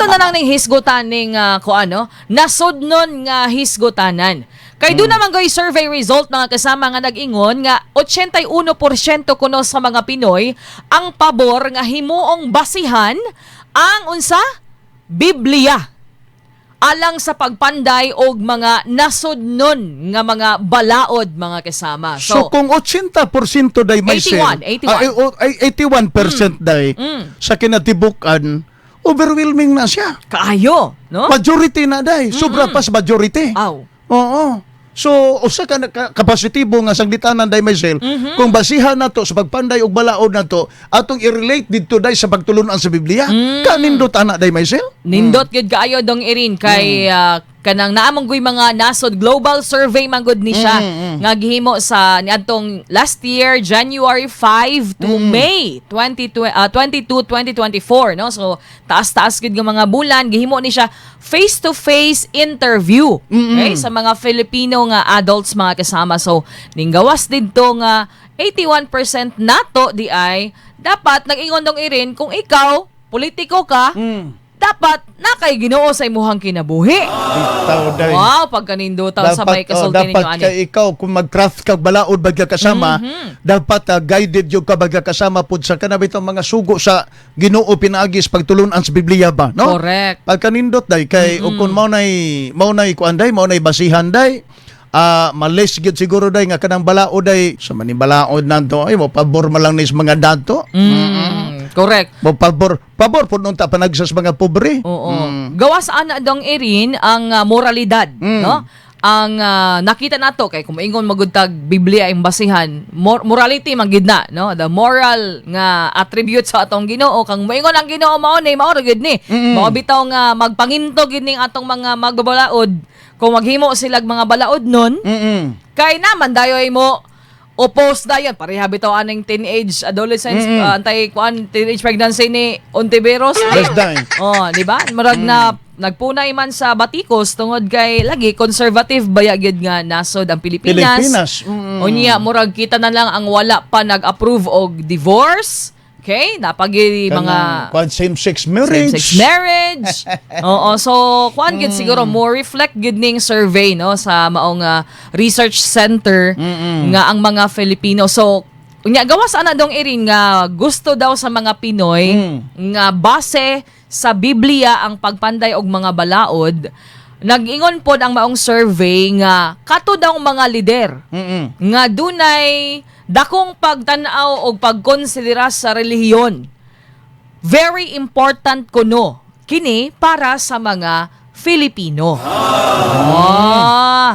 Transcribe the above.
ato na lang ning hisgutan ning uh, ko ano, nasudnon nga hisgutanan. Kay doon naman goy survey result mga kasama nga nag-ingon nga 81% kuno sa mga Pinoy ang pabor nga himuong basihan ang unsa Biblia alang sa pagpanday og mga nasudnon nga mga balaod mga kasama. So, kung 80% day may 81, 81. ah, eh, oh, ay, 81% day Mm. sa kinatibukan, overwhelming na siya. kaayo, no? Majority na day. Sobra pa sa majority. Aw. Oo. So, usa ka, ka kapasitibo nga sanglitanan day Michelle, Mhm. kung basihan na to sa pagpanday og balaod na to, atong i-relate dito day sa pagtulunan sa Biblia, Mm. kanindot ana day Michelle? Nindot gyud kaayo dong irin kay ah, kanang naamong mga nasod global survey man gud ni siya nga gihimo sa niadtong last year January 5 to May 20, ah, 22 2024 no? So taas-taas gud nga mga bulan gihimo ni siya face to face interview okay? Sa mga Filipino nga adults mga kasama. So ninggawas didto nga 81% nato di ay dapat nag-ingon dong irin kung ikaw politiko ka dapat na kay Ginoo sa imuhang kinabuhi. Bitaw day. Wow, pagkanindutan sa may oh, kasulti ninyo dapat ani. kay ikaw kung mag-craft kag balaod bagya kasama Mhm. dapat ah, guided yung ka bagya kasama pud sa kanabit ang mga sugo sa Ginoo pinaagi sa pagtulunan sa Biblia ba no Correct. pagkanindot day kay mm kung mao nay mao nay kuan day mao nay basihan day ah malis gyud siguro day nga kanang balaod day sa manibalaod nanto ay mo pabor man lang ni mga dato Mm, correct. mo pabor pabor pud nung ta panagsa sa mga pobre Oo. Gawas ana dong irin ang ah, moralidad, Mm. no? Ang ah, nakita nato kay kung maingon magudtag Biblia ang basihan, mor- morality man gid na, no? The moral nga attribute sa atong Ginoo kang maingon ang Ginoo mao ni mao ra gid ni. Mao bitaw nga magpanginto gid ning atong mga magbabalaod kung maghimo silag mga balaod nun, Mm-mm. Kay naman dayoy mo oppose dayon pareha bitaw aning teenage adolescence uh, antay kuan teenage pregnancy ni Ontiveros. Yes, day. oh, di ba? Murag na nagpunay man sa batikos tungod kay lagi conservative baya gyud nga nasod ang Pilipinas. Pilipinas. Mm. Unya murag kita na lang ang wala pa nag-approve og divorce. Okay? Napagi mga Kanang same sex marriage same-sex marriage. Oo, so kuan gid siguro more reflect gid ning survey no sa maong ah, research center nga ang mga Filipino. So unya gawas ana dong iring nga gusto daw sa mga Pinoy nga base sa Biblia ang pagpanday og mga balaod. Nag-ingon pod ang maong survey nga kato daw mga lider Mm-mm. nga dunay dakong pagtanaw o pagkonsidera sa relihiyon. Very important kuno kini para sa mga Filipino. Oh,